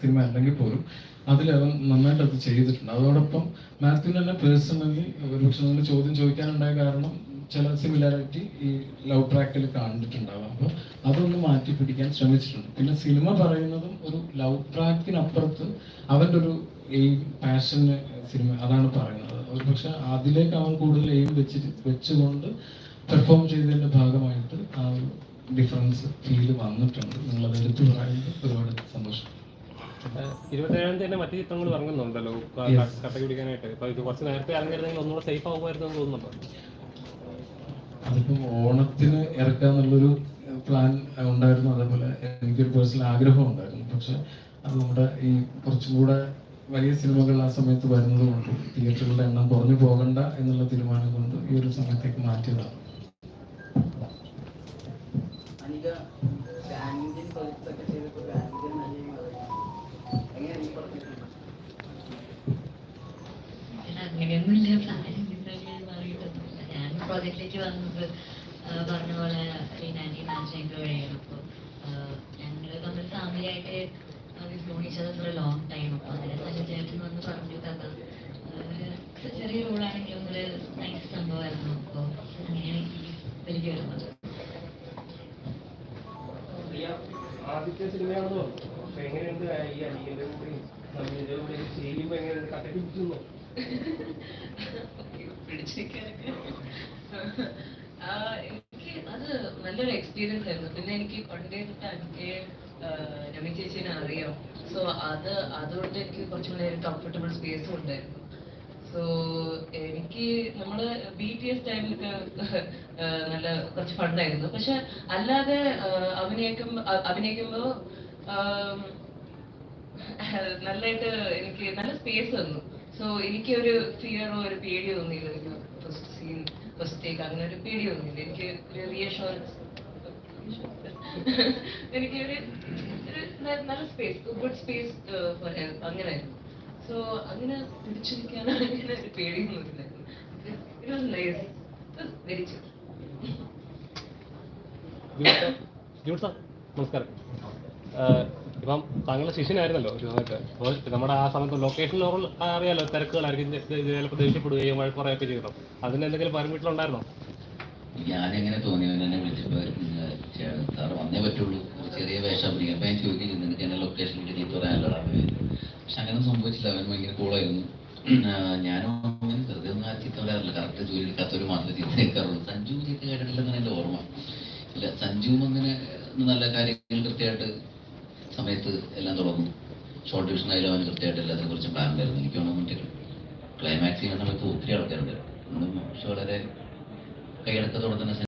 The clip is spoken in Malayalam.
സിനിമ അല്ലെങ്കിൽ പോലും അതിൽ അവൻ നന്നായിട്ട് അത് ചെയ്തിട്ടുണ്ട്. അതോടൊപ്പം മാത്യുവിന് തന്നെ പേഴ്സണലി ഒരുപക്ഷെ നിങ്ങൾ ചോദ്യം ചോദിക്കാനുണ്ടായ കാരണം ചില സിമിലാരിറ്റി ഈ ലവ് ട്രാക്കിൽ കണ്ടിട്ടുണ്ടാവാം. അപ്പോൾ അതൊന്ന് മാറ്റി പിടിക്കാൻ ശ്രമിച്ചിട്ടുണ്ട്. പിന്നെ സിനിമ പറയുന്നതും ഒരു ലവ് ട്രാക്കിനപ്പുറത്ത് അവന്റെ ഒരു എയിം പാഷന് സിനിമ അതാണ് പറയുന്നത്. ഒരു പക്ഷെ അതിലേക്ക് അവൻ കൂടുതൽ എയിം വെച്ചിട്ട് വെച്ചുകൊണ്ട് പെർഫോം ചെയ്തതിന്റെ ഭാഗമായിട്ട് ആ ഒരു ഡിഫറൻസ് ഫീൽ വന്നിട്ടുണ്ട്. നിങ്ങളത് എടുത്തു പറയുന്നത് ഒരുപാട് സന്തോഷം. ഇരുപത്തേഴാം തീയതി തന്നെ മറ്റു ചിത്രങ്ങൾ ഇറങ്ങുന്നുണ്ടല്ലോ. കട്ട പിടിക്കാനായിട്ട് ഇത് കുറച്ച് നേരത്തെ ഇറങ്ങിയിരുന്നെങ്കിൽ ഒന്നുകൂടെ സേഫ് ആകുമായിരുന്നു എന്ന് തോന്നുന്നുണ്ടോ? അതിപ്പം ഓണത്തിന് ഇറക്കാന്നുള്ളൊരു പ്ലാൻ ഉണ്ടായിരുന്നു. അതേപോലെ എനിക്കൊരു പേഴ്സണൽ ആഗ്രഹം ഉണ്ടായിരുന്നു. പക്ഷെ അത് നമ്മുടെ ഈ കുറച്ചും കൂടെ വലിയ സിനിമകൾ ആ സമയത്ത് വരുന്നത് കൊണ്ട് തിയേറ്ററുകളുടെ എണ്ണം കുറഞ്ഞു പോകണ്ട എന്നുള്ള തീരുമാനം കൊണ്ട് ഈ ഒരു സമയത്തേക്ക് മാറ്റിയതാണ്. അനിക ബാങ്കിൻ പ്രോജക്റ്റിലേക്ക് വന്നത് പറഞ്ഞ പോലെ റീനാന്റി മാച്ചിങ് വഴിയാണ് അപ്പോൾ ഞങ്ങൾ തമ്മിൽ ഫാമിലി ആയിട്ട് ഫോണിച്ചത് ഫോർ എ ലോങ് ടൈം അപ്പോൾ അതിനെ തന്നെ ചേട്ടൻ വന്ന് പറഞ്ഞു കഥ ചെറിയ റോളാണെങ്കിലും ഒരു നൈസ് സംഭവമായിരുന്നു. അപ്പോൾ അങ്ങനെയാണ് എനിക്ക് വലിയ വരുന്നത്. ആദ്യത്തെ സിനിമയാണെന്ന് എങ്ങനെയുണ്ട് ഈ അനിയന്റെ കൂടി? നമ്മളുടെ എങ്ങനെയുണ്ട്? പിടിച്ചിരിക്കാനൊക്കെ. എനിക്ക് അത് നല്ലൊരു എക്സ്പീരിയൻസ് ആയിരുന്നു. പിന്നെ എനിക്ക് പണ്ടേ തൊട്ട് രമി ചേച്ചിനെ അറിയാം. സോ അത് അതുകൊണ്ട് എനിക്ക് കുറച്ചും കൂടെ കംഫർട്ടബിൾ സ്പേസും ഉണ്ടായിരുന്നു. സോ എനിക്ക് നമ്മൾ ബി ടി എസ് ടൈമിലൊക്കെ നല്ല കുറച്ച് ഫണ്ടായിരുന്നു പക്ഷെ അല്ലാതെ അഭിനയിക്കുമ്പോ അഭിനയിക്കുമ്പോ നല്ലതായിട്ട് എനിക്ക് നല്ല സ്പേസ് തന്നു. സോ എനിക്ക് ഒരു ഫിയറോ ഒരു പേടിയോ തോന്നിയില്ല ഫസ്റ്റ് സീൻ ഫസ്റ്റ് ടേക്ക് അങ്ങനെ ഒരു പേടി തോന്നിയില്ല. എനിക്ക് ഒരു റീഅഷുറൻസ് എനിക്ക് ഒരു ഒരു ന- നല്ല സ്പേസ് ഗുഡ് സ്പേസ് അങ്ങനെയായിരുന്നു സോ അങ്ങനെ പിടിച്ചിരിക്കാൻ അങ്ങനെ ഒരു പേടിയൊന്നും ഇല്ലായിരുന്നു ഇറ്റ് വാസ് നൈസ് സാർ നമസ്കാരം. ഇപ്പം താങ്കളുടെ ശിഷ്യനായിരുന്നല്ലോ അപ്പോൾ നമ്മുടെ ആ സമയത്ത് ലൊക്കേഷൻ അറിയാലോ തിരക്കുകളായിരിക്കും ചിലപ്പോൾ ദേഷ്യപ്പെടുകയും വഴക്കുറയൊക്കെ ചെയ്തോ അതിന് എന്തെങ്കിലും പാരമീറ്റർ ഞാനെങ്ങനെ തോന്നിയവൻ എന്നെ വിളിച്ചപ്പോൾ സാറ് വന്നേ പറ്റുള്ളൂ. ചെറിയ വേഷം അപ്പൊ ഞാൻ ചോദിക്കുന്നു നിനക്ക് ലൊക്കേഷൻ കിട്ടി നീ പറയാനല്ലോ പക്ഷെ അങ്ങനെ സംഭവിച്ചില്ല. അവൻ ഭയങ്കര കൂളായിരുന്നു ഞാനും അങ്ങനെ വെറുതെ ഒന്നും ആ ചീത്ത പറയാറില്ല. കറക്റ്റ് ജോലി എടുക്കാത്തവർ മാത്രമേ ചീത്ത കേൾക്കാറുള്ളൂ സഞ്ജു ചീത്ത കേട്ടിട്ടില്ലെന്നാണ് എന്റെ ഓർമ്മ. ഇല്ല സഞ്ജുവും അങ്ങനെ നല്ല കാര്യങ്ങൾ കൃത്യമായിട്ട് സമയത്ത് എല്ലാം തുടങ്ങും. ഷോർട്ട് ഡിവിഷൻ ആയാലും അവന് കൃത്യമായിട്ട് എല്ലാത്തിനെ കുറിച്ച് പ്ലാൻ വരുന്നു എനിക്ക് പറ്റില്ല ക്ലൈമാക്സ് ചെയ്യുന്ന സമയത്ത് ഒത്തിരി ആൾക്കാരുണ്ട്. ഒന്നും പക്ഷെ വളരെ കൈയടക്കത്തോടെ തന്നെ